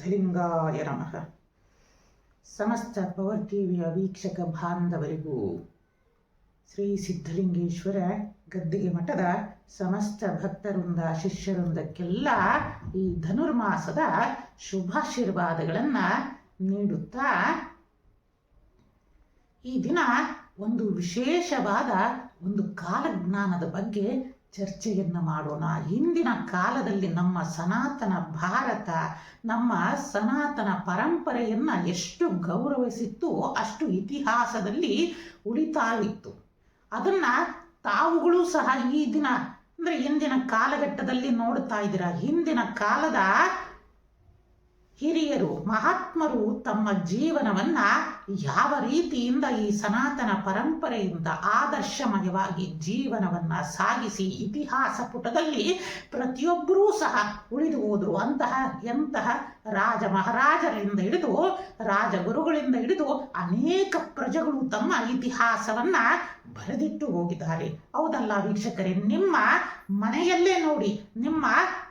ಸಿದ್ಧಲಿಂಗಾಯ ನಮಃ ಸಮಸ್ತ ಪವರ್ ಟಿವಿಯ ವೀಕ್ಷಕ ಬಾಂಧವರಿಗೂ ಶ್ರೀ ಸಿದ್ಧಲಿಂಗೇಶ್ವರ ಗದ್ದಿಗೆ ಮಠದ ಸಮಸ್ತ ಭಕ್ತರುಂದ ಶಿಷ್ಯರೊಂದಕ್ಕೆಲ್ಲ ಈ ಧನುರ್ಮಾಸದ ಶುಭಾಶೀರ್ವಾದಗಳನ್ನು ನೀಡುತ್ತಾ ಈ ದಿನ ಒಂದು ವಿಶೇಷವಾದ ಒಂದು ಕಾಲಜ್ಞಾನದ ಬಗ್ಗೆ ಚರ್ಚೆಯನ್ನು ಮಾಡೋಣ. ಹಿಂದಿನ ಕಾಲದಲ್ಲಿ ನಮ್ಮ ಸನಾತನ ಭಾರತ, ನಮ್ಮ ಸನಾತನ ಪರಂಪರೆಯನ್ನು ಎಷ್ಟು ಗೌರವಿಸಿತ್ತು ಅಷ್ಟು ಇತಿಹಾಸದಲ್ಲಿ ಉಳಿತಾ ಇತ್ತು ಅದನ್ನು ತಾವುಗಳು ಸಹ ಈ ದಿನ, ಅಂದರೆ ಇಂದಿನ ಕಾಲಘಟ್ಟದಲ್ಲಿ ನೋಡ್ತಾ ಇದ್ದೀರಾ? ಹಿಂದಿನ ಕಾಲದ ಹಿರಿಯರು, ಮಹಾತ್ಮರು ತಮ್ಮ ಜೀವನವನ್ನ ಯಾವ ರೀತಿಯಿಂದ ಈ ಸನಾತನ ಪರಂಪರೆಯಿಂದ ಆದರ್ಶಮಯವಾಗಿ ಜೀವನವನ್ನ ಸಾಗಿಸಿ ಇತಿಹಾಸ ಪುಟದಲ್ಲಿ ಪ್ರತಿಯೊಬ್ಬರೂ ಸಹ ಉಳಿದು ಹೋದರು. ಅಂತಹ, ಎಂತಹ ರಾಜ ಮಹಾರಾಜರಿಂದ ಹಿಡಿದು ರಾಜಗುರುಗಳಿಂದ ಹಿಡಿದು ಅನೇಕ ಪ್ರಜೆಗಳು ತಮ್ಮ ಇತಿಹಾಸವನ್ನ ಬರೆದಿಟ್ಟು ಹೋಗಿದ್ದಾರೆ. ಹೌದಲ್ಲ ವೀಕ್ಷಕರೇ, ನಿಮ್ಮ ಮನೆಯಲ್ಲೇ ನೋಡಿ, ನಿಮ್ಮ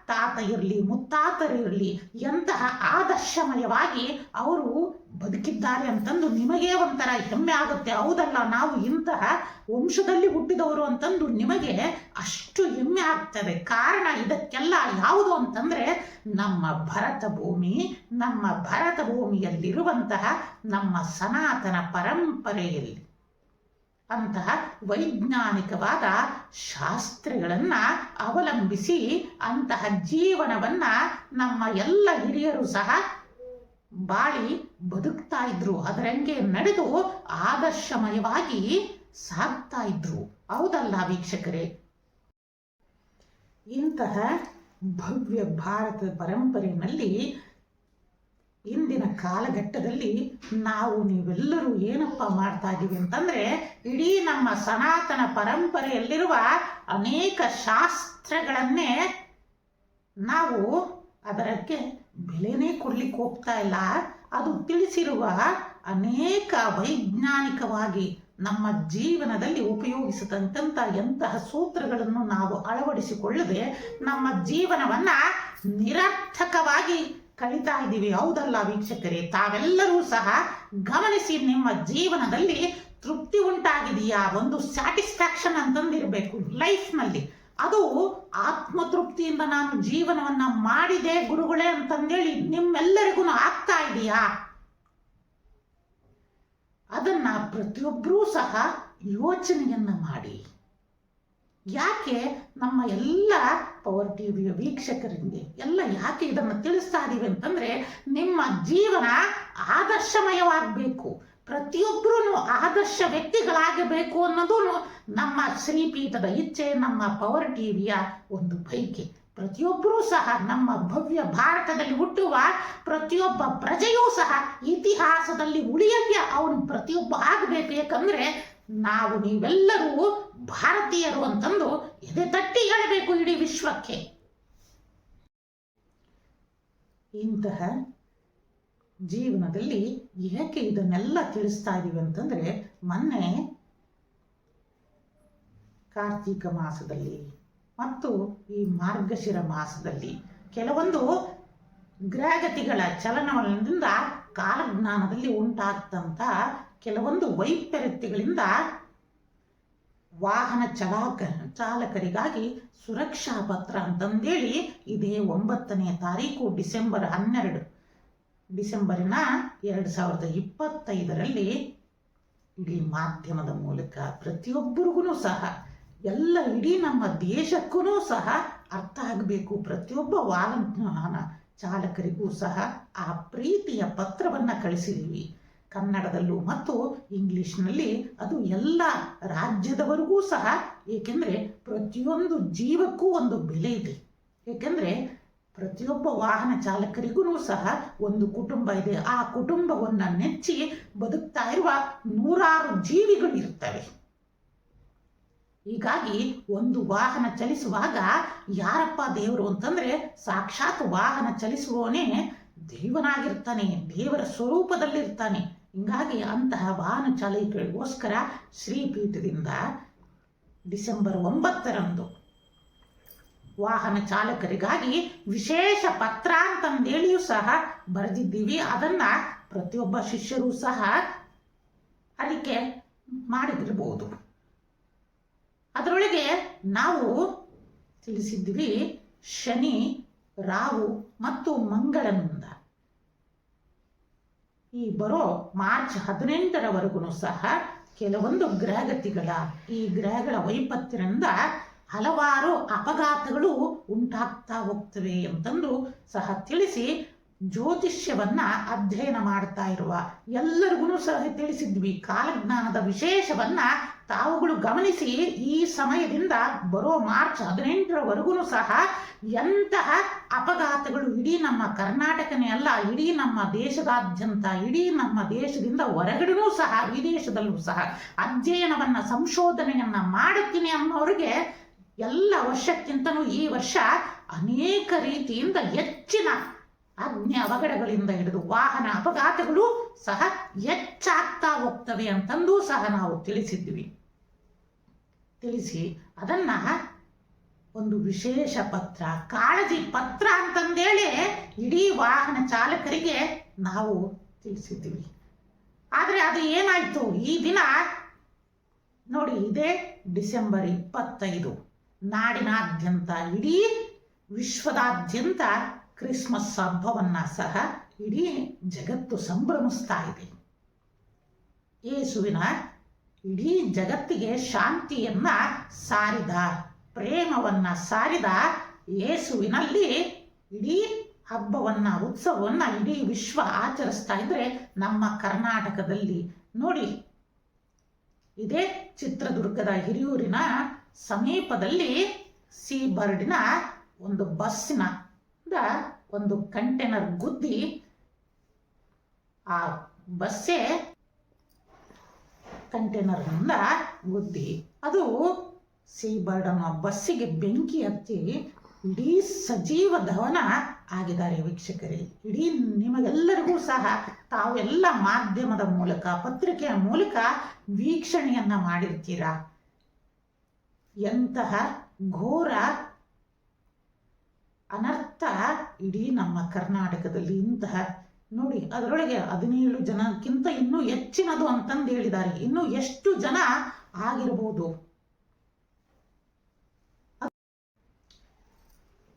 ತಾತ ಇರಲಿ ಮುತ್ತಾತರಿರಲಿ ಎಂತಹ ಆದರ್ಶಮಯವಾಗಿ ಅವರು ಬದುಕಿದ್ದಾರೆ ಅಂತಂದು ನಿಮಗೆ ಒಂಥರ ಹೆಮ್ಮೆ ಆಗುತ್ತೆ. ಹೌದಲ್ಲ, ನಾವು ಇಂತಹ ವಂಶದಲ್ಲಿ ಹುಟ್ಟಿದವರು ಅಂತಂದು ನಿಮಗೆ ಅಷ್ಟು ಹೆಮ್ಮೆ ಆಗ್ತದೆ. ಕಾರಣ ಇದಕ್ಕೆಲ್ಲ ಯಾವುದು ಅಂತಂದ್ರೆ, ನಮ್ಮ ಭರತ ಭೂಮಿ, ನಮ್ಮ ಭರತ ಭೂಮಿಯಲ್ಲಿರುವಂತಹ ನಮ್ಮ ಸನಾತನ ಪರಂಪರೆಯಲ್ಲಿ. ಅಂತಹ ವೈಜ್ಞಾನಿಕವಾದ ಶಾಸ್ತ್ರಗಳನ್ನ ಅವಲಂಬಿಸಿ ಅಂತಹ ಜೀವನವನ್ನ ನಮ್ಮ ಎಲ್ಲ ಹಿರಿಯರು ಸಹ ಬಾಳಿ ಬದುಕ್ತಾ ಇದ್ರು. ಅದರಂಗೆ ನಡೆದು ಆದರ್ಶಮಯವಾಗಿ ಸಾಕ್ತಾ ಇದ್ರು. ಹೌದಲ್ಲ ವೀಕ್ಷಕರೇ? ಇಂತಹ ಭವ್ಯ ಭಾರತ ಪರಂಪರೆಯಲ್ಲಿ ಕಾಲಘಟ್ಟದಲ್ಲಿ ನಾವು ನೀವೆಲ್ಲರೂ ಏನಪ್ಪ ಮಾಡ್ತಾ ಇದ್ದೀವಿ ಅಂತಂದರೆ ಇಡೀ ನಮ್ಮ ಸನಾತನ ಪರಂಪರೆಯಲ್ಲಿರುವ ಅನೇಕ ಶಾಸ್ತ್ರಗಳನ್ನೇ ನಾವು ಅದಕ್ಕೆ ಬೆಲೆನೇ ಕೊಡ್ಲಿಕ್ಕೆ ಹೋಗ್ತಾ ಇಲ್ಲ. ಅದು ತಿಳಿಸಿರುವ ಅನೇಕ ವೈಜ್ಞಾನಿಕವಾಗಿ ನಮ್ಮ ಜೀವನದಲ್ಲಿ ಉಪಯೋಗಿಸತಕ್ಕಂಥ ಎಂತಹ ಸೂತ್ರಗಳನ್ನು ನಾವು ಅಳವಡಿಸಿಕೊಳ್ಳದೆ ನಮ್ಮ ಜೀವನವನ್ನ ನಿರರ್ಥಕವಾಗಿ ಕಳೀತಾ ಇದ್ದೀವಿ. ಹೌದಲ್ಲ ವೀಕ್ಷಕರೇ? ತಾವೆಲ್ಲರೂ ಸಹ ಗಮನಿಸಿ ನಿಮ್ಮ ಜೀವನದಲ್ಲಿ ತೃಪ್ತಿ ಉಂಟಾಗಿದೆಯಾ? ಒಂದು ಸ್ಯಾಟಿಸ್ಫ್ಯಾಕ್ಷನ್ ಅಂತಂದಿರಬೇಕು ಲೈಫ್ನಲ್ಲಿ. ಅದು ಆತ್ಮತೃಪ್ತಿಯಿಂದ ನಾನು ಜೀವನವನ್ನ ಮಾಡಿದೆ ಗುರುಗಳೇ ಅಂತಂದೇಳಿ ನಿಮ್ಮೆಲ್ಲರಿಗೂ ಆಗ್ತಾ ಇದೆಯಾ? ಅದನ್ನ ಪ್ರತಿಯೊಬ್ಬರೂ ಸಹ ಯೋಚನೆಯನ್ನ ಮಾಡಿ. ಯಾಕೆ? ನಮ್ಮ ಎಲ್ಲ ಪವರ್ ಟಿವಿಯ ವೀಕ್ಷಕರಿಗೆ ಎಲ್ಲ ಯಾಕೆ ಇದನ್ನು ತಿಳಿಸ್ತಾ ಇದೀವಿ ಅಂತಂದ್ರೆ ನಿಮ್ಮ ಜೀವನ ಆದರ್ಶಮಯವಾಗಬೇಕು. ಪ್ರತಿಯೊಬ್ಬರೂ ಆದರ್ಶ ವ್ಯಕ್ತಿಗಳಾಗಬೇಕು ಅನ್ನೋದು ನಮ್ಮ ಶ್ರೀಪೀಠದ ಇಚ್ಛೆ, ನಮ್ಮ ಪವರ್ ಟಿವಿಯ ಒಂದು ಬೈಕೆ ಪ್ರತಿಯೊಬ್ಬರೂ ಸಹ ನಮ್ಮ ಭವ್ಯ ಭಾರತದಲ್ಲಿ ಹುಟ್ಟುವ ಪ್ರತಿಯೊಬ್ಬ ಪ್ರಜೆಯೂ ಸಹ ಇತಿಹಾಸದಲ್ಲಿ ಉಳಿಯಕ್ಕೆ ಅವನು ಪ್ರತಿಯೊಬ್ಬ ಆಗಬೇಕು ಯಾಕಂದ್ರೆ ನಾವು ನೀವೆಲ್ಲರೂ ಭಾರತೀಯರು ಅಂತಂದು ಎದೆ ತಟ್ಟಿ ಹೇಳಬೇಕು ಇಡೀ ವಿಶ್ವಕ್ಕೆ. ಇಂತಹ ಜೀವನದಲ್ಲಿ ಏಕೆ ಇದನ್ನೆಲ್ಲ ತಿಳಿಸ್ತಾ ಇದೀವಿ ಅಂತಂದ್ರೆ, ಮೊನ್ನೆ ಕಾರ್ತೀಕ ಮಾಸದಲ್ಲಿ ಮತ್ತು ಈ ಮಾರ್ಗಶಿರ ಮಾಸದಲ್ಲಿ ಕೆಲವೊಂದು ಗ್ರಹಗತಿಗಳ ಚಲನವಲನದಿಂದ ಕಾಲಜ್ಞಾನದಲ್ಲಿ ಉಂಟಾಗ್ತಂತ ಕೆಲವೊಂದು ವೈಪರೀತ್ಯಗಳಿಂದ ವಾಹನ ಚಲಾಕ ಚಾಲಕರಿಗಾಗಿ ಸುರಕ್ಷಾ ಪತ್ರ ಅಂತಂದೇಳಿ ಇದೇ ಒಂಬತ್ತನೇ ತಾರೀಕು ಡಿಸೆಂಬರ್ ಹನ್ನೆರಡು. ಡಿಸೆಂಬರಿನ ಎರಡು ಸಾವಿರದ ಇಪ್ಪತ್ತೈದರಲ್ಲಿ ಇಡೀ ಮಾಧ್ಯಮದ ಮೂಲಕ ಪ್ರತಿಯೊಬ್ಬರಿಗೂ ಸಹ, ಎಲ್ಲ ಇಡೀ ನಮ್ಮ ದೇಶಕ್ಕೂ ಸಹ ಅರ್ಥ ಆಗಬೇಕು. ಪ್ರತಿಯೊಬ್ಬ ವಾಹನ ಚಾಲಕರಿಗೂ ಸಹ ಆ ಪ್ರೀತಿಯ ಪತ್ರವನ್ನು ಕಳಿಸಿದ್ದೀವಿ ಕನ್ನಡದಲ್ಲೂ ಮತ್ತು ಇಂಗ್ಲಿಷ್ನಲ್ಲಿ ಅದು ಎಲ್ಲ ರಾಜ್ಯದವರೆಗೂ ಸಹ, ಏಕೆಂದರೆ ಪ್ರತಿಯೊಂದು ಜೀವಕ್ಕೂ ಒಂದು ಬೆಲೆ ಇದೆ. ಏಕೆಂದರೆ ಪ್ರತಿಯೊಬ್ಬ ವಾಹನ ಚಾಲಕರಿಗೂ ಸಹ ಒಂದು ಕುಟುಂಬ ಇದೆ. ಆ ಕುಟುಂಬವನ್ನು ನೆಚ್ಚಿ ಬದುಕ್ತಾ ಇರುವ ನೂರಾರು ಜೀವಿಗಳು ಇರ್ತವೆ. ಹೀಗಾಗಿ ಒಂದು ವಾಹನ ಚಲಿಸುವಾಗ ಯಾರಪ್ಪ ದೇವರು ಅಂತಂದರೆ ಸಾಕ್ಷಾತ್ ವಾಹನ ಚಲಿಸುವವನೇ ದೇವನಾಗಿರ್ತಾನೆ, ದೇವರ ಸ್ವರೂಪದಲ್ಲಿರ್ತಾನೆ. ಹಿಂಗಾಗಿ ಅಂತಹ ವಾಹನ ಚಾಲಕರಿಗೋಸ್ಕರ ಶ್ರೀಪೀಠದಿಂದ ಡಿಸೆಂಬರ್ ಒಂಬತ್ತರಂದು ವಾಹನ ಚಾಲಕರಿಗಾಗಿ ವಿಶೇಷ ಪತ್ರ ಅಂತಂದೇಳಿಯೂ ಸಹ ಬರೆದಿದ್ದೀವಿ. ಅದನ್ನು ಪ್ರತಿಯೊಬ್ಬ ಶಿಷ್ಯರು ಸಹ ಅದಕ್ಕೆ ಮಾಡಿದಿರಬಹುದು ಅದರೊಳಗೆ ನಾವು ತಿಳಿಸಿದ್ವಿ ಶನಿ, ರಾಹು ಮತ್ತು ಮಂಗಳನಿಂದ. ಈ ಬರೋ ಮಾರ್ಚ್ ಹದಿನೆಂಟರವರೆಗೂ ಸಹ ಕೆಲವೊಂದು ಗ್ರಹಗತಿಗಳ, ಈ ಗ್ರಹಗಳ ವೈಪತ್ಯದಿಂದ ಹಲವಾರು ಅಪಘಾತಗಳು ಉಂಟಾಗ್ತಾ ಹೋಗ್ತವೆ ಅಂತಂದು ಸಹ ತಿಳಿಸಿ ಜ್ಯೋತಿಷ್ಯವನ್ನ ಅಧ್ಯಯನ ಮಾಡ್ತಾ ಇರುವ ಎಲ್ಲರಿಗೂ ಸಹ ತಿಳಿಸಿದ್ವಿ. ಕಾಲಜ್ಞಾನದ ವಿಶೇಷವನ್ನ ತಾವುಗಳು ಗಮನಿಸಿ ಈ ಸಮಯದಿಂದ ಬರೋ ಮಾರ್ಚ್ ಹದಿನೆಂಟರವರೆಗೂ ಸಹ ಎಂತಹ ಅಪಘಾತಗಳು ಇಡೀ ನಮ್ಮ ಕರ್ನಾಟಕನೇ ಅಲ್ಲ, ಇಡೀ ನಮ್ಮ ದೇಶದಾದ್ಯಂತ, ಇಡೀ ನಮ್ಮ ದೇಶದಿಂದ ಹೊರಗಡೆನೂ ಸಹ, ವಿದೇಶದಲ್ಲೂ ಸಹ ಅಧ್ಯಯನವನ್ನ, ಸಂಶೋಧನೆಯನ್ನು ಮಾಡುತ್ತೀನಿ ಅನ್ನೋರಿಗೆ ಎಲ್ಲ ವರ್ಷಕ್ಕಿಂತನೂ ಈ ವರ್ಷ ಅನೇಕ ರೀತಿಯಿಂದ ಹೆಚ್ಚಿನ ಅಗ್ನಿ ಅವಘಡಗಳಿಂದ ಹಿಡಿದು ವಾಹನ ಅಪಘಾತಗಳು ಸಹ ಹೆಚ್ಚಾಗ್ತಾ ಹೋಗ್ತವೆ ಅಂತಂದು ಸಹ ನಾವು ತಿಳಿಸಿದ್ವಿ. ತಿಳಿಸಿ ಅದನ್ನ ಒಂದು ವಿಶೇಷ ಪತ್ರ, ಕಾಳಜಿ ಪತ್ರ ಅಂತಂದೇಳಿ ಇಡೀ ವಾಹನ ಚಾಲಕರಿಗೆ ನಾವು ತಿಳಿಸಿದ್ದೀವಿ. ಆದರೆ ಅದು ಏನಾಯಿತು? ಈ ದಿನ ನೋಡಿ ಇದೇ ಡಿಸೆಂಬರ್ ಇಪ್ಪತ್ತೈದು, ನಾಡಿನಾದ್ಯಂತ, ಇಡೀ ವಿಶ್ವದಾದ್ಯಂತ ಕ್ರಿಸ್ಮಸ್ ಹಬ್ಬವನ್ನು ಸಹ ಇಡೀ ಜಗತ್ತು ಸಂಭ್ರಮಿಸ್ತಾ ಇದೆ. ಯೇಸುವಿನ ಇಡೀ ಜಗತ್ತಿಗೆ ಶಾಂತಿಯನ್ನ ಸಾರಿದ, ಪ್ರೇಮವನ್ನ ಸಾರಿದ ಯೇಸುವಿನಲ್ಲಿ ಇಡೀ ಹಬ್ಬವನ್ನ, ಉತ್ಸವವನ್ನ ಇಡೀ ವಿಶ್ವ ಆಚರಿಸ್ತಾ ಇದ್ರೆ ನಮ್ಮ ಕರ್ನಾಟಕದಲ್ಲಿ ನೋಡಿ. ಇದೇ ಚಿತ್ರದುರ್ಗದ ಹಿರಿಯೂರಿನ ಸಮೀಪದಲ್ಲಿ ಸಿ ಬರ್ಡಿನ ಒಂದು ಬಸ್ಸಿನ ಒಂದು ಕಂಟೇನರ್ ಗುದ್ದಿ ಆ ಬಸ್ಸೇ ಕಂಟೈನರ್ನಿಂದ ಗುದ್ದಿ. ಅದು ಸಿ ಬರ್ಡ್ ಬಸ್ಸಿಗೆ ಬೆಂಕಿ ಹತ್ತಿ ಇಡೀ ಸಜೀವ ದಹನ ಆಗಿದ್ದಾರೆ ವೀಕ್ಷಕರೇ. ಇಡೀ ನಿಮಗೆಲ್ಲರಿಗೂ ಸಹ ತಾವೆಲ್ಲ ಮಾಧ್ಯಮದ ಮೂಲಕ, ಪತ್ರಿಕೆಯ ಮೂಲಕ ವೀಕ್ಷಣೆಯನ್ನ ಮಾಡಿರ್ತೀರಾ? ಎಂತಹ ಘೋರ, ಅನರ್ಥ ಇಡೀ ನಮ್ಮ ಕರ್ನಾಟಕದಲ್ಲಿ ಇಂತಹ ನೋಡಿ, ಅದರೊಳಗೆ ಹದಿನೇಳು ಜನಕ್ಕಿಂತ ಇನ್ನೂ ಹೆಚ್ಚಿನದು ಅಂತಂದು ಹೇಳಿದ್ದಾರೆ ಇನ್ನು ಎಷ್ಟು ಜನ ಆಗಿರಬಹುದು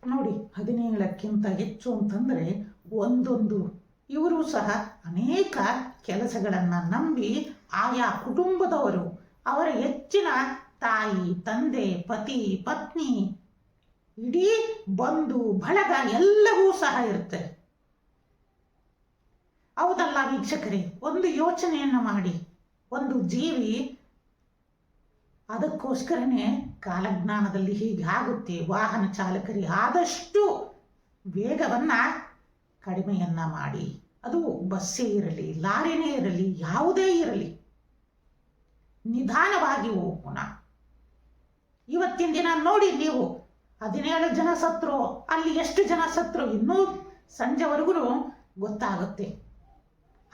ನೋಡಿ, ಹದಿನೇಳಕ್ಕಿಂತ ಹೆಚ್ಚು ಅಂತಂದ್ರೆ ಒಂದೊಂದು. ಇವರು ಸಹ ಅನೇಕ ಕೆಲಸಗಳನ್ನ ನಂಬಿ ಆಯಾ ಕುಟುಂಬದವರು, ಅವರ ಹೆಚ್ಚಿನ ತಾಯಿ, ತಂದೆ, ಪತಿ, ಪತ್ನಿ, ಇಡೀ ಬಂಧು, ಬಳಗ ಎಲ್ಲವೂ ಸಹ ಇರುತ್ತೆ. ಹೌದಲ್ಲ ವೀಕ್ಷಕರೇ? ಒಂದು ಯೋಚನೆಯನ್ನು ಮಾಡಿ. ಒಂದು ಜೀವಿ ಅದಕ್ಕೋಸ್ಕರನೇ ಕಾಲಜ್ಞಾನದಲ್ಲಿ ಹೀಗೆ ಆಗುತ್ತೆ. ವಾಹನ ಚಾಲಕರಿ ಆದಷ್ಟು ವೇಗವನ್ನ ಕಡಿಮೆಯನ್ನ ಮಾಡಿ. ಅದು ಬಸ್ಸೇ ಇರಲಿ, ಲಾರಿನೇ ಇರಲಿ, ಯಾವುದೇ ಇರಲಿ, ನಿಧಾನವಾಗಿ ಹೋಗೋಣ. ಇವತ್ತಿನ ದಿನ ನೋಡಿ ನೀವು, ಹದಿನೇಳು ಜನ ಸತ್ರು, ಅಲ್ಲಿ ಎಷ್ಟು ಜನ ಸತ್ರು? ಇನ್ನೂ ಸಂಜೆವರೆಗೂ ಗೊತ್ತಾಗುತ್ತೆ.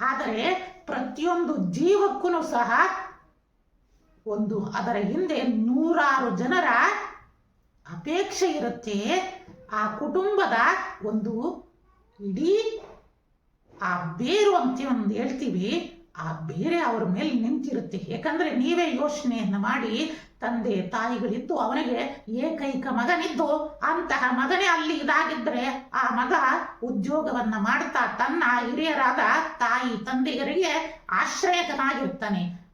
ಆದರೆ ಪ್ರತಿಯೊಂದು ಜೀವಕ್ಕೂ ಸಹ ಒಂದು ಅದರ ಹಿಂದೆ ನೂರಾರು ಜನರ ಅಪೇಕ್ಷೆ ಇರುತ್ತೆ. ಆ ಕುಟುಂಬದ ಒಂದು ಇಡೀ ಆ ಬೇರು ಅಂತ ಒಂದು ಹೇಳ್ತೀವಿ, ಆ ಬೇರೆ ಅವ್ರ ಮೇಲೆ ನಿಂತಿರುತ್ತೆ. ಯಾಕಂದ್ರೆ ನೀವೇ ಯೋಚನೆಯನ್ನು ಮಾಡಿ ತಂದೆ ತಾಯಿಗಳಿದ್ದು ಅವನಿಗೆ ಏಕೈಕ ಮಗನಿದ್ದು ಅಂತಹ ಮಗನೇ ಅಲ್ಲಿ ಇದಾಗಿದ್ರೆ ಆ ಮಗ ಉದ್ಯೋಗವನ್ನ ಮಾಡ್ತಾ ತನ್ನ ಹಿರಿಯರಾದ ತಾಯಿ ತಂದೆಯರಿಗೆ ಆಶ್ರಯಕನಾಗಿರ್ತಾನೆ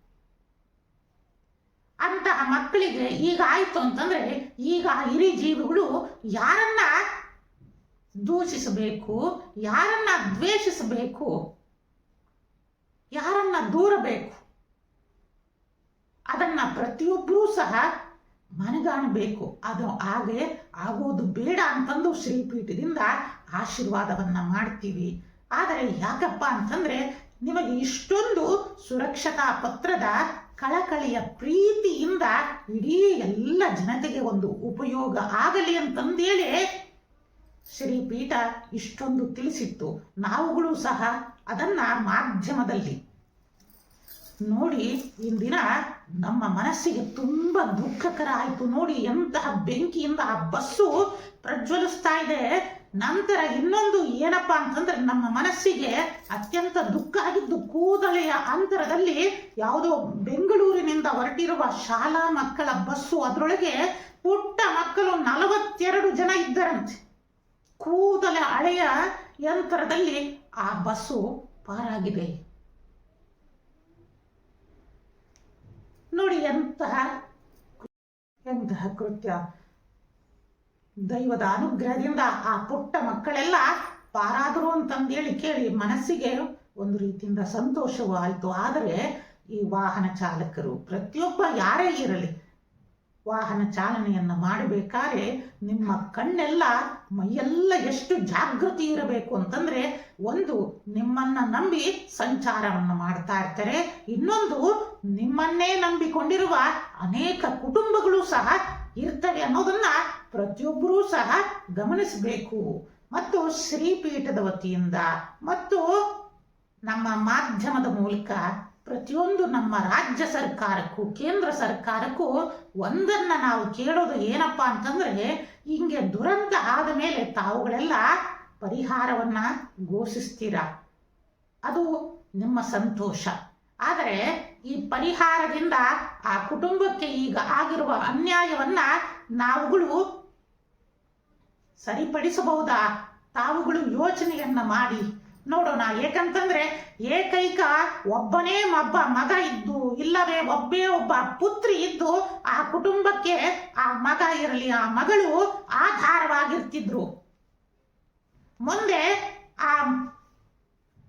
ಅಂತಹ ಮಕ್ಕಳಿಗೆ ಈಗ ಆಯ್ತು ಅಂತಂದ್ರೆ ಈಗ ಹಿರಿ ಜೀವಿಗಳು ಯಾರನ್ನ ದೂಷಿಸಬೇಕು, ಯಾರನ್ನ ದ್ವೇಷಿಸಬೇಕು, ಯಾರನ್ನ ದೂರಬೇಕು? ಅದನ್ನ ಪ್ರತಿಯೊಬ್ಬರೂ ಸಹ ಮನಗಾಣಬೇಕು. ಅದು ಹಾಗೆ ಆಗೋದು ಬೇಡ ಅಂತಂದು ಶ್ರೀಪೀಠದಿಂದ ಆಶೀರ್ವಾದವನ್ನು ಮಾಡ್ತೀವಿ. ಆದರೆ ಯಾಕಪ್ಪ ಅಂತಂದ್ರೆ ನಿಮಗೆ ಇಷ್ಟೊಂದು ಸುರಕ್ಷತಾ ಪತ್ರದ ಕಳಕಳಿಯ ಪ್ರೀತಿಯಿಂದ ಇಡೀ ಎಲ್ಲ ಜನತೆಗೆ ಒಂದು ಉಪಯೋಗ ಆಗಲಿ ಅಂತಂದೇಳಿ ಶ್ರೀಪೀಠ ಇಷ್ಟೊಂದು ತಿಳಿಸಿತ್ತು. ನಾವುಗಳು ಸಹ ಅದನ್ನ ಮಾಧ್ಯಮದಲ್ಲಿ ನೋಡಿ, ಇಂದಿನ ನಮ್ಮ ಮನಸ್ಸಿಗೆ ತುಂಬ ದುಃಖಕರ ಆಯಿತು. ನೋಡಿ, ಎಂತಹ ಬೆಂಕಿಯಿಂದ ಆ ಬಸ್ಸು ಪ್ರಜ್ವಲಿಸ್ತಾ ಇದೆ. ನಂತರ ಇನ್ನೊಂದು ಏನಪ್ಪ ಅಂತಂದ್ರೆ, ನಮ್ಮ ಮನಸ್ಸಿಗೆ ಅತ್ಯಂತ ದುಃಖ ಆಗಿದ್ದು ಕೂದಲೆಯ ಅಂತರದಲ್ಲಿ ಯಾವುದೋ ಬೆಂಗಳೂರಿನಿಂದ ಹೊರಟಿರುವ ಶಾಲಾ ಮಕ್ಕಳ ಬಸ್ಸು. ಅದರೊಳಗೆ ಪುಟ್ಟ ಮಕ್ಕಳು ನಲವತ್ತೆರಡು ಜನ ಇದ್ದರಂತೆ. ಕೂದಲ ಹಳೆಯ ಯಂತ್ರದಲ್ಲಿ ಆ ಬಸ್ಸು ಪಾರಾಗಿದೆ. ನೋಡಿ ಎಂತಹ ಎಂತಹ ಕೃತ್ಯ. ದೈವದ ಅನುಗ್ರಹದಿಂದ ಆ ಪುಟ್ಟ ಮಕ್ಕಳೆಲ್ಲ ಪಾರಾದರು ಅಂತಂದೇಳಿ ಕೇಳಿ ಮನಸ್ಸಿಗೆ ಒಂದು ರೀತಿಯಿಂದ ಸಂತೋಷವೂ ಆಯಿತು ಆದರೆ ಈ ವಾಹನ ಚಾಲಕರು ಪ್ರತಿಯೊಬ್ಬ ಯಾರೇ ಇರಲಿ ವಾಹನ ಚಾಲನೆಯನ್ನು ಮಾಡಬೇಕಾದ್ರೆ ನಿಮ್ಮ ಕಣ್ಣೆಲ್ಲ ಮೈಯೆಲ್ಲ ಎಷ್ಟು ಜಾಗೃತಿ ಇರಬೇಕು ಅಂತಂದ್ರೆ ಒಂದು ನಿಮ್ಮನ್ನ ನಂಬಿ ಸಂಚಾರವನ್ನು ಮಾಡ್ತಾ ಇರ್ತಾರೆ. ಇನ್ನೊಂದು ನಿಮ್ಮನ್ನೇ ನಂಬಿಕೊಂಡಿರುವ ಅನೇಕ ಕುಟುಂಬಗಳು ಸಹ ಇರ್ತವೆ ಅನ್ನೋದನ್ನು ಪ್ರತಿಯೊಬ್ಬರೂ ಸಹ ಗಮನಿಸಬೇಕು. ಮತ್ತು ಶ್ರೀಪೀಠದ ವತಿಯಿಂದ ಮತ್ತು ನಮ್ಮ ಮಾಧ್ಯಮದ ಮೂಲಕ ಪ್ರತಿಯೊಂದು ನಮ್ಮ ರಾಜ್ಯ ಸರ್ಕಾರಕ್ಕೂ, ಕೇಂದ್ರ ಸರ್ಕಾರಕ್ಕೂ ಒಂದನ್ನ ನಾವು ಕೇಳೋದು ಏನಪ್ಪ ಅಂತಂದ್ರೆ, ಹಿಂಗೆ ದುರಂತ ಆದ ಮೇಲೆ ತಾವುಗಳೆಲ್ಲ ಪರಿಹಾರವನ್ನ ಘೋಷಿಸ್ತೀರ? ಅದು ನಿಮ್ಮ ಸಂತೋಷ. ಆದರೆ ಈ ಪರಿಹಾರದಿಂದ ಆ ಕುಟುಂಬಕ್ಕೆ ಈಗ ಆಗಿರುವ ಅನ್ಯಾಯವನ್ನ ನಾವುಗಳು ಸರಿಪಡಿಸಬಹುದಾ? ತಾವುಗಳು ಯೋಚನೆಯನ್ನ ಮಾಡಿ ನೋಡೋಣ, ಏಕಂತಂದ್ರೆ ಏಕೈಕ ಒಬ್ಬನೇ ಒಬ್ಬ ಮಗ ಇದ್ದು, ಇಲ್ಲವೇ ಒಬ್ಬೇ ಒಬ್ಬ ಪುತ್ರಿ ಇದ್ದು, ಆ ಕುಟುಂಬಕ್ಕೆ ಆ ಮಗ ಇರಲಿ, ಆ ಮಗಳು ಆಧಾರವಾಗಿರ್ತಿದ್ರು. ಮುಂದೆ ಆ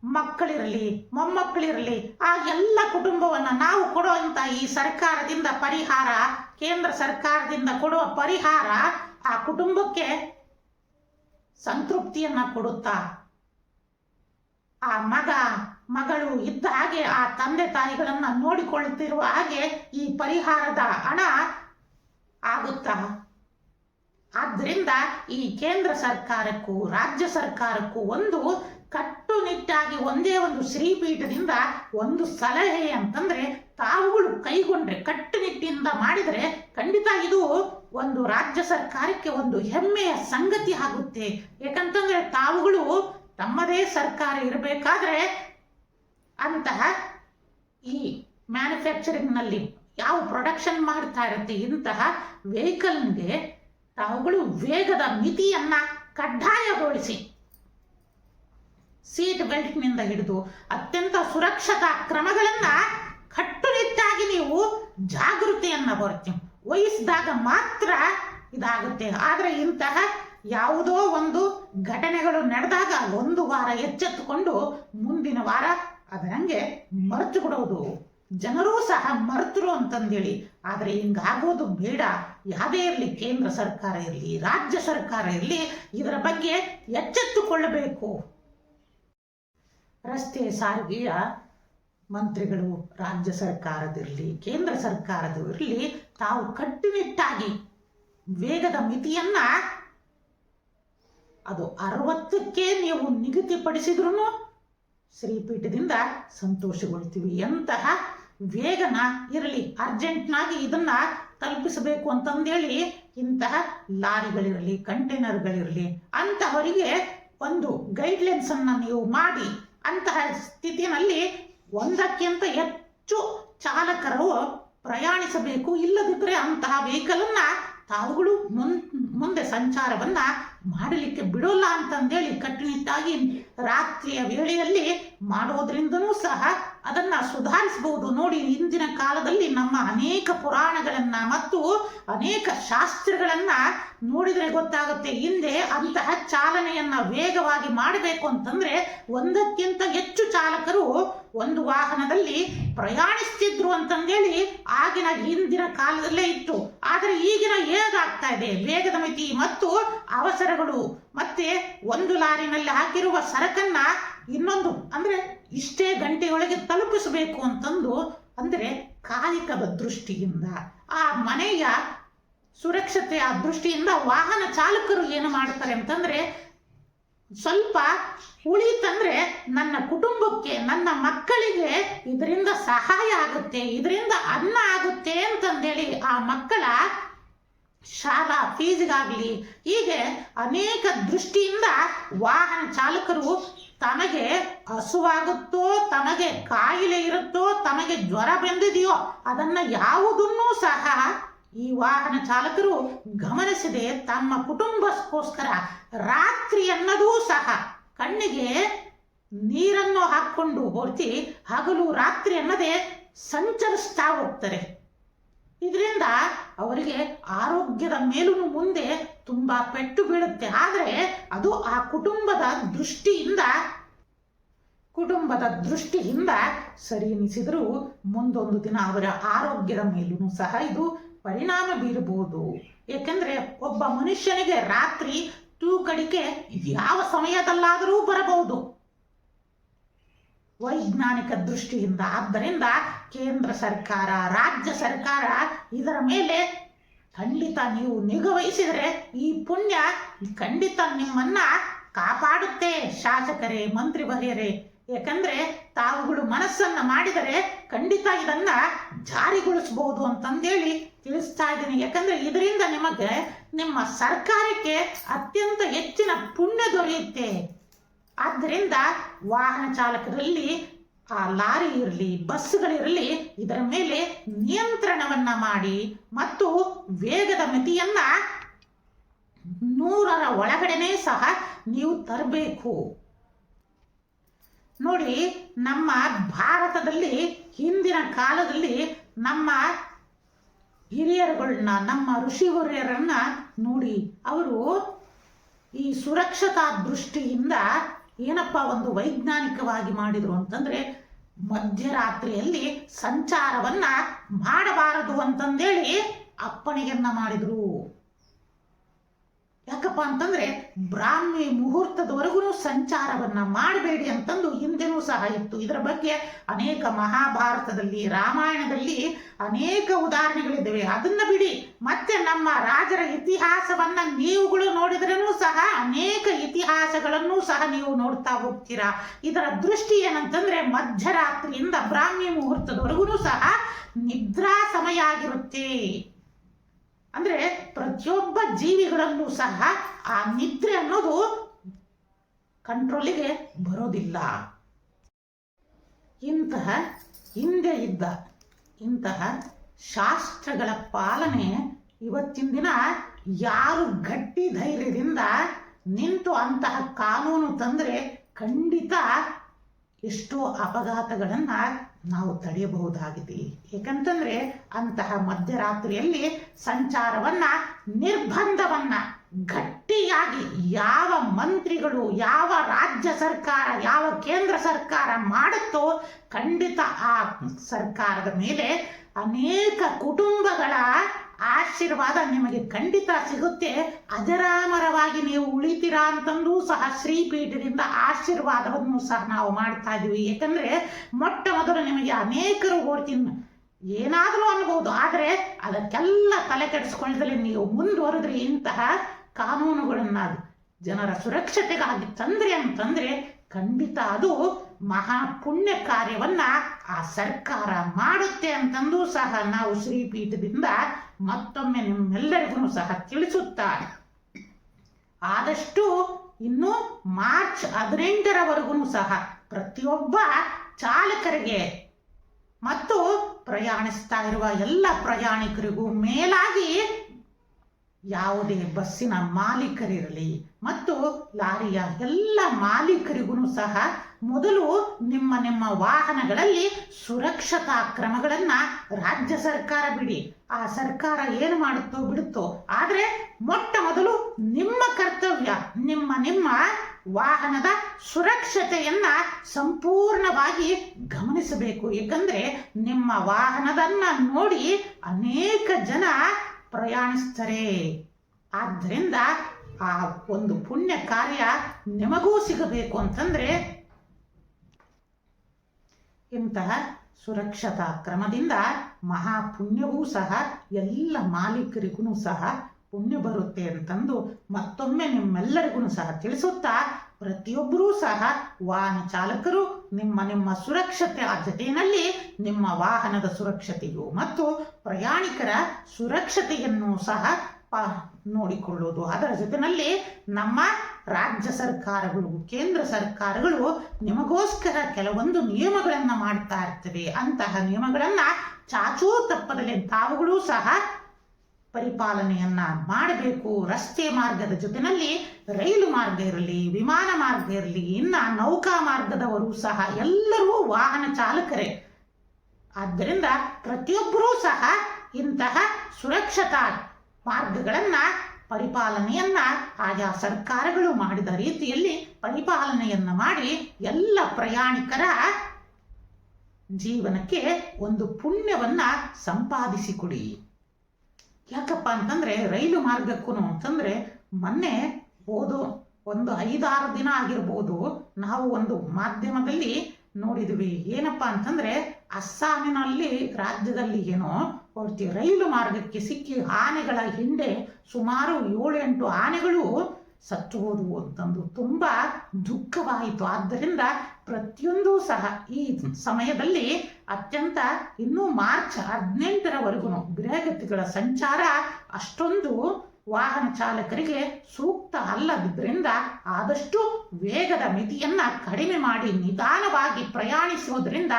ಮಕ್ಕಳಿರಲಿ, ಮೊಮ್ಮಕ್ಕಳಿರಲಿ, ಆ ಎಲ್ಲ ಕುಟುಂಬವನ್ನ ನಾವು ಕೊಡುವಂತ ಈ ಸರ್ಕಾರದಿಂದ ಪರಿಹಾರ, ಕೇಂದ್ರ ಸರ್ಕಾರದಿಂದ ಕೊಡುವ ಪರಿಹಾರ ಆ ಕುಟುಂಬಕ್ಕೆ ಸಂತೃಪ್ತಿಯನ್ನ ಕೊಡುತ್ತಾ ಆ ಮಗ, ಮಗಳು ಇದ್ದ ಹಾಗೆ ಆ ತಂದೆ ತಾಯಿಗಳನ್ನು ನೋಡಿಕೊಳ್ಳುತ್ತಿರುವ ಹಾಗೆ ಈ ಪರಿಹಾರದ ಹಣ ಆಗುತ್ತಾ? ಆದ್ದರಿಂದ ಈ ಕೇಂದ್ರ ಸರ್ಕಾರಕ್ಕೂ, ರಾಜ್ಯ ಸರ್ಕಾರಕ್ಕೂ ಒಂದು ಕಟ್ಟುನಿಟ್ಟಾಗಿ ಒಂದೇ ಒಂದು ಶ್ರೀಪೀಠದಿಂದ ಒಂದು ಸಲಹೆ ಅಂತಂದ್ರೆ ತಾವುಗಳು ಕೈಗೊಂಡ್ರೆ ಕಟ್ಟುನಿಟ್ಟಿನಿಂದ ಮಾಡಿದರೆ ಖಂಡಿತ ಇದು ಒಂದು ರಾಜ್ಯ ಸರ್ಕಾರಕ್ಕೆ ಒಂದು ಹೆಮ್ಮೆಯ ಸಂಗತಿ ಆಗುತ್ತೆ. ಯಾಕಂತಂದ್ರೆ ತಾವುಗಳು ತಮ್ಮದೇ ಸರ್ಕಾರ ಇರಬೇಕಾದ್ರೆ ಅಂತಹ ಈ ಮ್ಯಾನುಫ್ಯಾಕ್ಚರಿಂಗ್ನಲ್ಲಿ ಯಾವ ಪ್ರೊಡಕ್ಷನ್ ಮಾಡ್ತಾ ಇರುತ್ತೆ ಇಂತಹ ವೆಹಿಕಲ್ಗೆ ತಾವುಗಳು ವೇಗದ ಮಿತಿಯನ್ನು ಕಡ್ಡಾಯಗೊಳಿಸಿ. ಸೀಟ್ ಬೆಲ್ಟ್ನಿಂದ ಹಿಡಿದು ಅತ್ಯಂತ ಸುರಕ್ಷತಾ ಕ್ರಮಗಳನ್ನ ಕಟ್ಟುನಿಟ್ಟಾಗಿ ನೀವು ಜಾಗೃತಿಯನ್ನ ಬರ್ತೀವಿ ವಹಿಸಿದಾಗ ಮಾತ್ರ ಇದಾಗುತ್ತೆ. ಆದರೆ ಇಂತಹ ಯಾವುದೋ ಒಂದು ಘಟನೆಗಳು ನಡೆದಾಗ ಒಂದು ವಾರ ಎಚ್ಚೆತ್ತುಕೊಂಡು ಮುಂದಿನ ವಾರ ಅದರಂಗೆ ಮರೆತು ಬಿಡೋದು. ಜನರೂ ಸಹ ಮರೆತರು ಅಂತಂದೇಳಿ. ಆದರೆ ಹಿಂಗಾಗೋದು ಬೇಡ. ಯಾವುದೇ ಇರಲಿ, ಕೇಂದ್ರ ಸರ್ಕಾರ ಇರಲಿ, ರಾಜ್ಯ ಸರ್ಕಾರ ಇರಲಿ, ಇದರ ಬಗ್ಗೆ ಎಚ್ಚೆತ್ತುಕೊಳ್ಳಬೇಕು. ರಸ್ತೆ ಸಾರಿಗೆಯ ಮಂತ್ರಿಗಳು ರಾಜ್ಯ ಸರ್ಕಾರದಿರಲಿ, ಕೇಂದ್ರ ಸರ್ಕಾರದಿರಲಿ ತಾವು ಕಟ್ಟುನಿಟ್ಟಾಗಿ ವೇಗದ ಮಿತಿಯನ್ನ ಅದು ಅರವತ್ತಕ್ಕೆ ನೀವು ನಿಗದಿಪಡಿಸಿದ್ರು ಶ್ರೀಪೀಠದಿಂದ ಸಂತೋಷಗೊಳ್ತೀವಿ ಎಂತಹ ವೇಗನ ಇರಲಿ, ಅರ್ಜೆಂಟ್ನಾಗಿ ಇದನ್ನ ತಲುಪಿಸಬೇಕು ಅಂತಂದೇಳಿ ಇಂತಹ ಲಾರಿಗಳಿರಲಿ, ಕಂಟೈನರ್ಗಳಿರಲಿ, ಅಂತಹವರಿಗೆ ಒಂದು ಗೈಡ್ಲೈನ್ಸ್ ಅನ್ನ ನೀವು ಮಾಡಿ ಅಂತಹ ಸ್ಥಿತಿನಲ್ಲಿ ಒಂದಕ್ಕಿಂತ ಹೆಚ್ಚು ಚಾಲಕರು ಪ್ರಯಾಣಿಸಬೇಕು ಇಲ್ಲದಿದ್ದರೆ ಅಂತಹ ವೆಹಿಕಲ್ ಅನ್ನ ತಾವುಗಳು ಮುನ್ ಮುಂದೆ ಸಂಚಾರವನ್ನ ಮಾಡಲಿಕ್ಕೆ ಬಿಡೋಲ್ಲ ಅಂತಂದೇಳಿ ಕಟ್ಟುನಿಟ್ಟಾಗಿ ರಾತ್ರಿಯ ವೇಳೆಯಲ್ಲಿ ಮಾಡೋದ್ರಿಂದನೂ ಸಹ ಅದನ್ನ ಸುಧಾರಿಸಬಹುದು. ನೋಡಿ, ಇಂದಿನ ಕಾಲದಲ್ಲಿ ನಮ್ಮ ಅನೇಕ ಪುರಾಣಗಳನ್ನು ಮತ್ತು ಅನೇಕ ಶಾಸ್ತ್ರಗಳನ್ನು ನೋಡಿದರೆ ಗೊತ್ತಾಗುತ್ತೆ. ಹಿಂದೆ ಅಂತಹ ಚಾಲನೆಯನ್ನ ವೇಗವಾಗಿ ಮಾಡಬೇಕು ಅಂತಂದ್ರೆ ಒಂದಕ್ಕಿಂತ ಹೆಚ್ಚು ಚಾಲಕರು ಒಂದು ವಾಹನದಲ್ಲಿ ಪ್ರಯಾಣಿಸ್ತಿದ್ರು ಅಂತಂದೇಳಿ ಆಗಿನ ಹಿಂದಿನ ಕಾಲದಲ್ಲೇ ಇತ್ತು. ಆದರೆ ಈಗಿನ ಹೇಗಾಗ್ತಾ ಇದೆ? ವೇಗದ ಮಿತಿ ಮತ್ತು ಅವಸರಗಳು. ಮತ್ತೆ ಒಂದು ಲಾರಿನಲ್ಲಿ ಹಾಕಿರುವ ಸರಕನ್ನ ಇನ್ನೊಂದು ಅಂದ್ರೆ ಇಷ್ಟೇ ಗಂಟೆಯೊಳಗೆ ತಲುಪಿಸಬೇಕು ಅಂತಂದು ಅಂದ್ರೆ ಕಾಲಿಕದ ದೃಷ್ಟಿಯಿಂದ, ಆ ಮನೆಯ ಸುರಕ್ಷತೆಯ ದೃಷ್ಟಿಯಿಂದ ವಾಹನ ಚಾಲಕರು ಏನು ಮಾಡ್ತಾರೆ ಅಂತಂದ್ರೆ ಸ್ವಲ್ಪ ಉಳಿತಂದ್ರೆ ನನ್ನ ಕುಟುಂಬಕ್ಕೆ, ನನ್ನ ಮಕ್ಕಳಿಗೆ ಇದರಿಂದ ಸಹಾಯ ಆಗುತ್ತೆ, ಇದರಿಂದ ಅನ್ನ ಆಗುತ್ತೆ ಅಂತಂದೇಳಿ ಆ ಮಕ್ಕಳ ಶಾಲಾ ಫೀಸ್ಗಾಗಲಿ, ಹೀಗೆ ಅನೇಕ ದೃಷ್ಟಿಯಿಂದ ವಾಹನ ಚಾಲಕರು ತನಗೆ ಹಸುವಾಗುತ್ತೋ, ತನಗೆ ಕಾಯಿಲೆ ಇರುತ್ತೋ, ತನಗೆ ಜ್ವರ ಬಂದಿದೆಯೋ, ಅದನ್ನ ಯಾವುದನ್ನೂ ಸಹ ಈ ವಾಹನ ಚಾಲಕರು ಗಮನಿಸದೆ ತಮ್ಮ ಕುಟುಂಬಕ್ಕೋಸ್ಕರ ರಾತ್ರಿ ಅನ್ನೋದೂ ಸಹ ಕಣ್ಣಿಗೆ ನೀರನ್ನು ಹಾಕ್ಕೊಂಡು ಹೊರತಿ ಹಗಲು ರಾತ್ರಿ ಅನ್ನದೇ ಸಂಚರಿಸ್ತಾ ಹೋಗ್ತಾರೆ. ಇದರಿಂದ ಅವರಿಗೆ ಆರೋಗ್ಯದ ಮೇಲೂ ಮುಂದೆ ತುಂಬ ಪೆಟ್ಟು ಬೀಳುತ್ತೆ. ಆದರೆ ಅದು ಆ ಕುಟುಂಬದ ದೃಷ್ಟಿಯಿಂದ ಕುಟುಂಬದ ದೃಷ್ಟಿಯಿಂದ ಸರಿ ಎನಿಸಿದರೂ ಮುಂದೊಂದು ದಿನ ಅವರ ಆರೋಗ್ಯದ ಮೇಲೂ ಸಹ ಇದು ಪರಿಣಾಮ ಬೀರಬಹುದು. ಏಕೆಂದರೆ ಒಬ್ಬ ಮನುಷ್ಯನಿಗೆ ರಾತ್ರಿ ತೂಕಡಿಕೆ ಯಾವ ಸಮಯದಲ್ಲಾದರೂ ಬರಬಹುದು. ವೈಜ್ಞಾನಿಕ ದೃಷ್ಟಿಯಿಂದ, ಆದ್ದರಿಂದ ಕೇಂದ್ರ ಸರ್ಕಾರ, ರಾಜ್ಯ ಸರ್ಕಾರ ಇದರ ಮೇಲೆ ಖಂಡಿತ ನೀವು ನಿಗವಹಿಸಿದರೆ ಈ ಪುಣ್ಯ ಖಂಡಿತ ನಿಮ್ಮನ್ನ ಕಾಪಾಡುತ್ತೆ. ಶಾಸಕರೇ ಮಂತ್ರಿ ಬರೆಯರೇ ಯಾಕಂದ್ರೆ ತಾವುಗಳು ಮನಸ್ಸನ್ನ ಮಾಡಿದರೆ ಖಂಡಿತ ಇದನ್ನ ಜಾರಿಗೊಳಿಸಬಹುದು ಅಂತಂದೇಳಿ ತಿಳಿಸ್ತಾ ಇದ್ದೀನಿ. ಯಾಕಂದ್ರೆ ಇದರಿಂದ ನಿಮಗೆ ನಿಮ್ಮ ಸರ್ಕಾರಕ್ಕೆ ಅತ್ಯಂತ ಹೆಚ್ಚಿನ ಪುಣ್ಯ ದೊರೆಯುತ್ತೆ. ಆದ್ದರಿಂದ ವಾಹನ ಚಾಲಕರಲ್ಲಿ, ಆ ಲಾರಿ ಇರಲಿ, ಬಸ್ಗಳಿರಲಿ, ಇದರ ಮೇಲೆ ನಿಯಂತ್ರಣವನ್ನ ಮಾಡಿ ಮತ್ತು ವೇಗದ ಮಿತಿಯನ್ನ ನೂರರ ಒಳಗಡೆನೇ ಸಹ ನೀವು ತರಬೇಕು. ನೋಡಿ, ನಮ್ಮ ಭಾರತದಲ್ಲಿ ಹಿಂದಿನ ಕಾಲದಲ್ಲಿ ನಮ್ಮ ಹಿರಿಯರುಗಳನ್ನ, ನಮ್ಮ ಋಷಿವರ್ಯರನ್ನ ನೋಡಿ ಅವರು ಈ ಸುರಕ್ಷತಾ ದೃಷ್ಟಿಯಿಂದ ಏನಪ್ಪ ಒಂದು ವೈಜ್ಞಾನಿಕವಾಗಿ ಮಾಡಿದ್ರು ಅಂತಂದ್ರೆ ಮಧ್ಯರಾತ್ರಿಯಲ್ಲಿ ಸಂಚಾರವನ್ನ ಮಾಡಬಾರದು ಅಂತಂದೇಳಿ ಅಪ್ಪಣೆಯನ್ನ ಮಾಡಿದ್ರು. ಯಾಕಪ್ಪ ಅಂತಂದ್ರೆ ಬ್ರಾಹ್ಮಿ ಮುಹೂರ್ತದವರೆಗೂ ಸಂಚಾರವನ್ನ ಮಾಡಬೇಡಿ ಅಂತಂದು ಹಿಂದೆನೂ ಸಹ ಇತ್ತು. ಇದರ ಬಗ್ಗೆ ಅನೇಕ ಮಹಾಭಾರತದಲ್ಲಿ, ರಾಮಾಯಣದಲ್ಲಿ ಅನೇಕ ಉದಾಹರಣೆಗಳಿದ್ದಾವೆ. ಅದನ್ನ ಬಿಡಿ. ಮತ್ತೆ ನಮ್ಮ ರಾಜರ ಇತಿಹಾಸವನ್ನ ನೀವುಗಳು ನೋಡಿದ್ರೂ ಸಹ, ಅನೇಕ ಇತಿಹಾಸಗಳನ್ನು ಸಹ ನೀವು ನೋಡ್ತಾ ಹೋಗ್ತೀರಾ. ಇದರ ದೃಷ್ಟಿ ಏನಂತಂದ್ರೆ ಮಧ್ಯರಾತ್ರಿಯಿಂದ ಬ್ರಾಹ್ಮಿ ಮುಹೂರ್ತದವರೆಗೂ ಸಹ ನಿದ್ರಾ ಸಮಯ ಆಗಿರುತ್ತೆ. ಅಂದ್ರೆ ಪ್ರತಿಯೊಬ್ಬ ಜೀವಿಗಳಲ್ಲೂ ಸಹ ಆ ನಿದ್ರೆ ಅನ್ನೋದು ಕಂಟ್ರೋಲಿಗೆ ಬರೋದಿಲ್ಲ. ಇಂತಹ ಹಿಂದೆ ಇದ್ದ ಇಂತಹ ಶಾಸ್ತ್ರಗಳ ಪಾಲನೆ ಇವತ್ತಿನ ದಿನ ಯಾರು ಗಟ್ಟಿ ಧೈರ್ಯದಿಂದ ನಿಂತು ಅಂತಹ ಕಾನೂನು ತಂದರೆ ಖಂಡಿತ ಎಷ್ಟೋ ಅಪಘಾತಗಳನ್ನು ನಾವು ತಡೆಯಬಹುದಾಗಿದೆ. ಏಕಂತಂದ್ರೆ ಅಂತಹ ಮಧ್ಯರಾತ್ರಿಯಲ್ಲಿ ಸಂಚಾರವನ್ನ, ನಿರ್ಬಂಧವನ್ನ ಗಟ್ಟಿಯಾಗಿ ಯಾವ ಮಂತ್ರಿಗಳು, ಯಾವ ರಾಜ್ಯ ಸರ್ಕಾರ, ಯಾವ ಕೇಂದ್ರ ಸರ್ಕಾರ ಮಾಡುತ್ತೋ ಖಂಡಿತ ಆ ಸರ್ಕಾರದ ಮೇಲೆ ಅನೇಕ ಕುಟುಂಬಗಳ ಆಶೀರ್ವಾದ ನಿಮಗೆ ಖಂಡಿತ ಸಿಗುತ್ತೆ. ಅಜರಾಮರವಾಗಿ ನೀವು ಉಳಿತೀರಾ ಅಂತಂದು ಸಹ ಶ್ರೀಪೀಠದಿಂದ ಆಶೀರ್ವಾದವನ್ನು ಸಹ ನಾವು ಮಾಡ್ತಾ ಇದೀವಿ ಯಾಕಂದ್ರೆ ಮೊಟ್ಟ ಮೊದಲು ನಿಮಗೆ ಅನೇಕರು ಓಡ್ತೀನಿ ಏನಾದರೂ ಅನ್ಬೋದು. ಆದರೆ ಅದಕ್ಕೆಲ್ಲ ತಲೆ ಕೆಡಿಸ್ಕೊಳ್ಳದಲ್ಲಿ ನೀವು ಮುಂದುವರೆದ್ರೆ ಇಂತಹ ಕಾನೂನುಗಳನ್ನ ಜನರ ಸುರಕ್ಷತೆಗಾಗಿ ತಂದ್ರೆ ಅಂತಂದ್ರೆ ಖಂಡಿತ ಅದು ಮಹಾಪುಣ್ಯ ಕಾರ್ಯವನ್ನ ಆ ಸರ್ಕಾರ ಮಾಡುತ್ತೆ ಅಂತಂದು ಸಹ ನಾವು ಶ್ರೀಪೀಠದಿಂದ ಮತ್ತೊಮ್ಮೆ ನಿಮ್ಮೆಲ್ಲರಿಗೂ ಸಹ ತಿಳಿಸುತ್ತಾ ಆದಷ್ಟು ಇನ್ನು ಮಾರ್ಚ್ ಹದಿನೆಂಟರವರೆಗೂ ಸಹ ಪ್ರತಿಯೊಬ್ಬ ಚಾಲಕರಿಗೆ ಮತ್ತು ಪ್ರಯಾಣಿಸ್ತಾ ಇರುವ ಎಲ್ಲ ಪ್ರಯಾಣಿಕರಿಗೂ ಮೇಲಾಗಿ ಯಾವುದೇ ಬಸ್ಸಿನ ಮಾಲೀಕರಿರಲಿ, ಮತ್ತು ಲಾರಿಯ ಎಲ್ಲ ಮಾಲೀಕರಿಗೂ ಸಹ ಮೊದಲು ನಿಮ್ಮ ನಿಮ್ಮ ವಾಹನಗಳಲ್ಲಿ ಸುರಕ್ಷತಾ ಕ್ರಮಗಳನ್ನು ರಾಜ್ಯ ಸರ್ಕಾರ ಬಿಡಿ. ಆ ಸರ್ಕಾರ ಏನು ಮಾಡುತ್ತೋ ಬಿಡುತ್ತೋ, ಆದರೆ ಮೊಟ್ಟ ಮೊದಲು ನಿಮ್ಮ ಕರ್ತವ್ಯ, ನಿಮ್ಮ ನಿಮ್ಮ ವಾಹನದ ಸುರಕ್ಷತೆಯನ್ನ ಸಂಪೂರ್ಣವಾಗಿ ಗಮನಿಸಬೇಕು. ಏಕೆಂದರೆ ನಿಮ್ಮ ವಾಹನದನ್ನ ನೋಡಿ ಅನೇಕ ಜನ ಪ್ರಯಾಣಿಸ್ತಾರೆ. ಆದ್ದರಿಂದ ಆ ಒಂದು ಪುಣ್ಯ ಕಾರ್ಯ ನಿಮಗೂ ಸಿಗಬೇಕು ಅಂತಂದ್ರೆ ಇಂತಹ ಸುರಕ್ಷತಾ ಕ್ರಮದಿಂದ ಮಹಾ ಪುಣ್ಯವೂ ಸಹ, ಎಲ್ಲ ಮಾಲೀಕರಿಗೂ ಸಹ ಪುಣ್ಯ ಬರುತ್ತೆ ಅಂತಂದು ಮತ್ತೊಮ್ಮೆ ನಿಮ್ಮೆಲ್ಲರಿಗೂ ಸಹ ತಿಳಿಸುತ್ತಾ, ಪ್ರತಿಯೊಬ್ಬರೂ ಸಹ ವಾಹನ ಚಾಲಕರು ನಿಮ್ಮ ನಿಮ್ಮ ಸುರಕ್ಷತೆ ಜೊತೆಯಲ್ಲಿ ನಿಮ್ಮ ವಾಹನದ ಸುರಕ್ಷತೆಯು ಮತ್ತು ಪ್ರಯಾಣಿಕರ ಸುರಕ್ಷತೆಯನ್ನು ಸಹ ಪ ನೋಡಿಕೊಳ್ಳುವುದು. ಅದರ ಜೊತೆಯಲ್ಲಿ ನಮ್ಮ ರಾಜ್ಯ ಸರ್ಕಾರಗಳು, ಕೇಂದ್ರ ಸರ್ಕಾರಗಳು ನಿಮಗೋಸ್ಕರ ಕೆಲವೊಂದು ನಿಯಮಗಳನ್ನು ಮಾಡ್ತಾ ಇರ್ತವೆ. ಅಂತಹ ನಿಯಮಗಳನ್ನು ಚಾಚೂ ತಪ್ಪದಲ್ಲಿ ತಾವುಗಳು ಸಹ ಪರಿಪಾಲನೆಯನ್ನ ಮಾಡಬೇಕು. ರಸ್ತೆ ಮಾರ್ಗದ ಜೊತೆಯಲ್ಲಿ ರೈಲು ಮಾರ್ಗ ಇರಲಿ, ವಿಮಾನ ಮಾರ್ಗ ಇರಲಿ, ಇನ್ನ ನೌಕಾ ಮಾರ್ಗದವರು ಸಹ ಎಲ್ಲರೂ ವಾಹನ ಚಾಲಕರೇ. ಆದ್ದರಿಂದ ಪ್ರತಿಯೊಬ್ಬರೂ ಸಹ ಇಂತಹ ಸುರಕ್ಷತಾ ಮಾರ್ಗಗಳನ್ನ, ಪರಿಪಾಲನೆಯನ್ನ ಆಯಾ ಸರ್ಕಾರಗಳು ಮಾಡಿದ ರೀತಿಯಲ್ಲಿ ಪರಿಪಾಲನೆಯನ್ನ ಮಾಡಿ ಎಲ್ಲ ಪ್ರಯಾಣಿಕರ ಜೀವನಕ್ಕೆ ಒಂದು ಪುಣ್ಯವನ್ನ ಸಂಪಾದಿಸಿಕೊಡಿ. ಯಾಕಪ್ಪ ಅಂತಂದ್ರೆ ರೈಲು ಮಾರ್ಗಕ್ಕೂ ಅಂತಂದ್ರೆ ಮೊನ್ನೆ ಹೋದು ಒಂದು ಐದಾರು ದಿನ ಆಗಿರ್ಬೋದು ನಾವು ಒಂದು ಮಾಧ್ಯಮದಲ್ಲಿ ನೋಡಿದ್ವಿ. ಏನಪ್ಪ ಅಂತಂದ್ರೆ ಅಸ್ಸಾಮಿನಲ್ಲಿ ರಾಜ್ಯದಲ್ಲಿ ಏನೋ ಹೊರತಿ ರೈಲು ಮಾರ್ಗಕ್ಕೆ ಸಿಕ್ಕಿ ಆನೆಗಳ ಹಿಂದೆ ಸುಮಾರು ಏಳು ಎಂಟು ಆನೆಗಳು ಸತ್ತು ಹೋದವು ಅಂತಂದು ತುಂಬಾ ದುಃಖವಾಯಿತು. ಆದ್ದರಿಂದ ಪ್ರತಿಯೊಂದು ಸಹ ಈ ಸಮಯದಲ್ಲಿ ಅತ್ಯಂತ ಇನ್ನೂ ಮಾರ್ಚ್ ಹದಿನೆಂಟರವರೆಗೂ ಗೃಹಗತಿಗಳ ಸಂಚಾರ ಅಷ್ಟೊಂದು ವಾಹನ ಚಾಲಕರಿಗೆ ಸೂಕ್ತ ಅಲ್ಲದಿದ್ದರಿಂದ ಆದಷ್ಟು ವೇಗದ ಮಿತಿಯನ್ನು ಕಡಿಮೆ ಮಾಡಿ ನಿಧಾನವಾಗಿ ಪ್ರಯಾಣಿಸುವುದರಿಂದ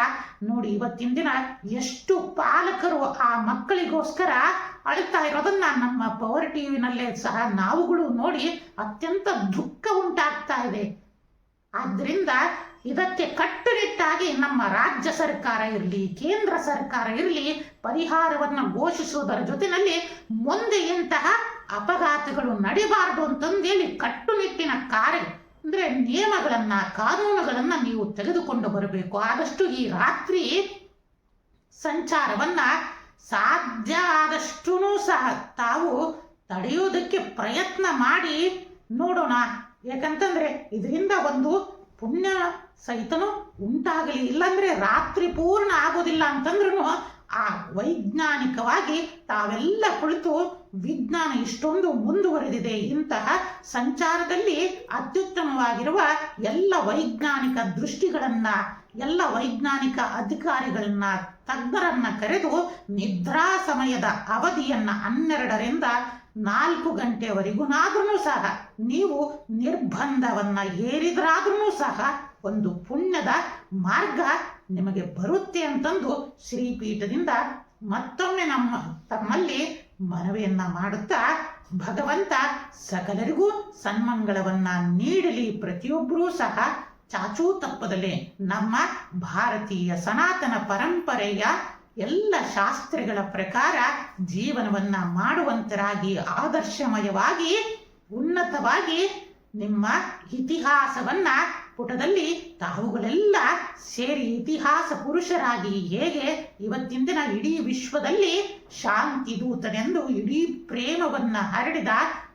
ನೋಡಿ ಇವತ್ತಿನ ದಿನ ಎಷ್ಟು ಪಾಲಕರು ಆ ಮಕ್ಕಳಿಗೋಸ್ಕರ ಅಳುತ್ತಾ ಇರೋದನ್ನ ನಮ್ಮ ಪವರ್ ಟಿವಿನಲ್ಲೇ ಸಹ ನಾವುಗಳು ನೋಡಿ ಅತ್ಯಂತ ದುಃಖ ಉಂಟಾಗ್ತಾ ಇದೆ. ಆದ್ರಿಂದ ಇದಕ್ಕೆ ಕಟ್ಟುನಿಟ್ಟಾಗಿ ನಮ್ಮ ರಾಜ್ಯ ಸರ್ಕಾರ ಇರಲಿ, ಕೇಂದ್ರ ಸರ್ಕಾರ ಇರಲಿ, ಪರಿಹಾರವನ್ನು ಘೋಷಿಸುವುದರ ಜೊತೆಯಲ್ಲಿ ಮುಂದೆ ಇಂತಹ ಅಪಘಾತಗಳು ನಡಿಬಾರದು ಅಂತಂದೇಳಿ ಕಟ್ಟುನಿಟ್ಟಿನ ಕಾರ್ಯ ಅಂದ್ರೆ ನಿಯಮಗಳನ್ನು, ಕಾನೂನುಗಳನ್ನು ನೀವು ತೆಗೆದುಕೊಂಡು ಬರಬೇಕು. ಆದಷ್ಟು ಈ ರಾತ್ರಿ ಸಂಚಾರವನ್ನ ಸಾಧ್ಯ ಆದಷ್ಟೂ ಸಹ ತಾವು ತಡೆಯೋದಕ್ಕೆ ಪ್ರಯತ್ನ ಮಾಡಿ ನೋಡೋಣ. ಯಾಕಂತಂದ್ರೆ ಇದರಿಂದ ಒಂದು ಪುಣ್ಯ ಸಹಿತನು ಉಂಟಾಗಲಿ, ಇಲ್ಲಾಂದ್ರೆ ರಾತ್ರಿ ಪೂರ್ಣ ಆಗೋದಿಲ್ಲ ಅಂತಂದ್ರೂ ಆ ವೈಜ್ಞಾನಿಕವಾಗಿ ತಾವೆಲ್ಲ ಕುಳಿತು ವಿಜ್ಞಾನ ಇಷ್ಟೊಂದು ಮುಂದುವರೆದಿದೆ. ಇಂತಹ ಸಂಚಾರದಲ್ಲಿ ಅತ್ಯುತ್ತಮವಾಗಿರುವ ಎಲ್ಲ ವೈಜ್ಞಾನಿಕ ದೃಷ್ಟಿಗಳನ್ನು, ಎಲ್ಲ ವೈಜ್ಞಾನಿಕ ಅಧಿಕಾರಿಗಳನ್ನ, ತಜ್ಞರನ್ನ ಕರೆದು ನಿದ್ರಾ ಸಮಯದ ಅವಧಿಯನ್ನು ಹನ್ನೆರಡರಿಂದ ನಾಲ್ಕು ಗಂಟೆವರೆಗೂನಾದ್ರೂ ಸಹ ನೀವು ನಿರ್ಬಂಧವನ್ನು ಏರಿದ್ರಾದ್ರೂ ಸಹ ಒಂದು ಪುಣ್ಯದ ಮಾರ್ಗ ನಿಮಗೆ ಬರುತ್ತೆ ಅಂತಂದು ಶ್ರೀಪೀಠದಿಂದ ಮತ್ತೊಮ್ಮೆ ನಮ್ಮ ತಮ್ಮಲ್ಲಿ ಮನವಿಯನ್ನ ಮಾಡುತ್ತಾ ಭಗವಂತ ಸಕಲರಿಗೂ ಸನ್ಮಂಗಳವನ್ನ ನೀಡಲಿ. ಪ್ರತಿಯೊಬ್ಬರೂ ಸಹ ಚಾಚೂ ತಪ್ಪದಲ್ಲಿ ನಮ್ಮ ಭಾರತೀಯ ಸನಾತನ ಪರಂಪರೆಯ ಎಲ್ಲ ಶಾಸ್ತ್ರಗಳ ಪ್ರಕಾರ ಜೀವನವನ್ನ ಮಾಡುವಂತರಾಗಿ, ಆದರ್ಶಮಯವಾಗಿ, ಉನ್ನತವಾಗಿ ನಿಮ್ಮ ಇತಿಹಾಸವನ್ನ ಪುಟದಲ್ಲಿ ತಾವುಗಳೆಲ್ಲ ಸೇರಿ ಇತಿಹಾಸ ಪುರುಷರಾಗಿ ಹೇಗೆ ಇವತ್ತಿನ ಇಡೀ ವಿಶ್ವದಲ್ಲಿ ಶಾಂತಿ ದೂತನೆಂದು ಇಡೀ ಪ್ರೇಮವನ್ನ ಹರಡಿದ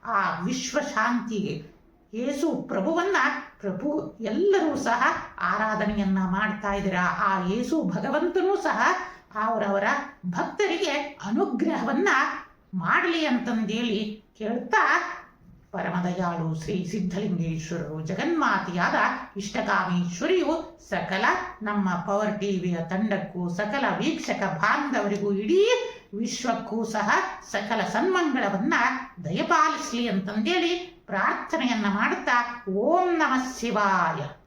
ಆ ವಿಶ್ವ ಶಾಂತಿಗೆ ಯೇಸು ಪ್ರಭುವನ್ನ ಪ್ರಭು ಎಲ್ಲರೂ ಸಹ ಆರಾಧನೆಯನ್ನ ಮಾಡ್ತಾ ಇದ್ದೀರಾ? ಆ ಏಸು ಭಗವಂತನೂ ಸಹ ಅವರವರ ಭಕ್ತರಿಗೆ ಅನುಗ್ರಹವನ್ನ ಮಾಡಲಿ ಅಂತಂದೇಳಿ ಕೇಳ್ತಾ ಪರಮದಯಾಳು ಶ್ರೀ ಸಿದ್ಧಲಿಂಗೇಶ್ವರರು, ಜಗನ್ಮಾತೆಯಾದ ಇಷ್ಟಕಾಮೇಶ್ವರಿಯು ಸಕಲ ನಮ್ಮ ಪವರ್ ಟಿವಿಯ ತಂಡಕ್ಕೂ, ಸಕಲ ವೀಕ್ಷಕ ಬಾಂಧವರಿಗೂ ಇಡೀ ವಿಶ್ವಕ್ಕೂ ಸಹ ಸಕಲ ಸನ್ಮಂಗಳವನ್ನ ದಯಪಾಲಿಸಲಿ ಅಂತಂದೇಳಿ ಪ್ರಾರ್ಥನೆಯನ್ನ ಮಾಡುತ್ತಾ ಓಂ ನಮಃ ಶಿವಾಯ.